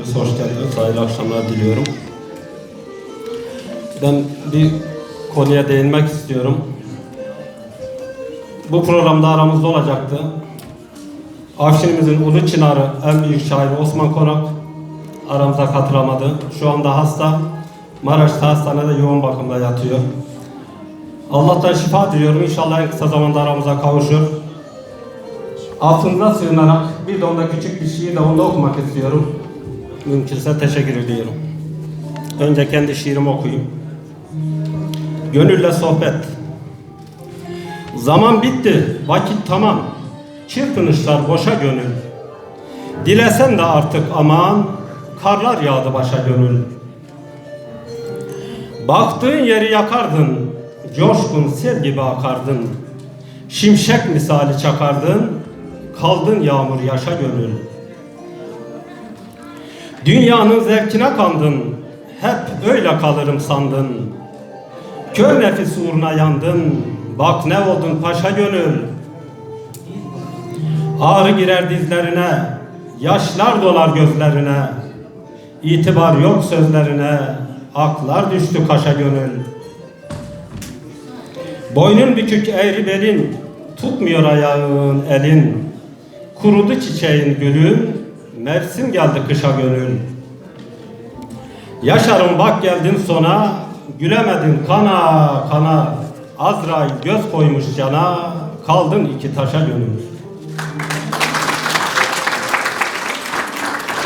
Hoş geldiniz. Hayırlı akşamlar diliyorum. Ben bir konuya değinmek istiyorum. Bu programda aramızda olacaktı. Afşinimizin Ulu Çınarı en büyük şairi Osman Konak aramıza katılamadı. Şu anda hasta. Maraş'ta hastanede yoğun bakımda yatıyor. Allah'tan şifa diliyorum. İnşallah en kısa zamanda aramıza kavuşur. Affınıza sığınarak bir de onda küçük bir şiir de onda okumak istiyorum. Mümkünse teşekkür ediyorum. Önce kendi şiirimi okuyayım. Gönülle sohbet. Zaman bitti, vakit tamam. Çırpınışlar boşa gönül. Dilesen de artık aman, karlar yağdı başa gönül. Baktığın yeri yakardın, coşkun sel gibi akardın. Şimşek misali çakardın, kaldın yağmur yaşa gönül. Dünyanın zevkine kandın, hep öyle kalırım sandın. Kör nefis uğruna yandın, bak ne oldun paşa gönül. Ağrı girer dizlerine, yaşlar dolar gözlerine. İtibar yok sözlerine, aklar düştü kaşa gönül. Boynun bükük eğri belin, tutmuyor ayağın elin. Kurudu çiçeğin gülün, mevsim geldi kışa gönül. Yaşarım bak geldin sona, gülemedin kana kana. Azrail göz koymuş cana, kaldın iki taşa gönül.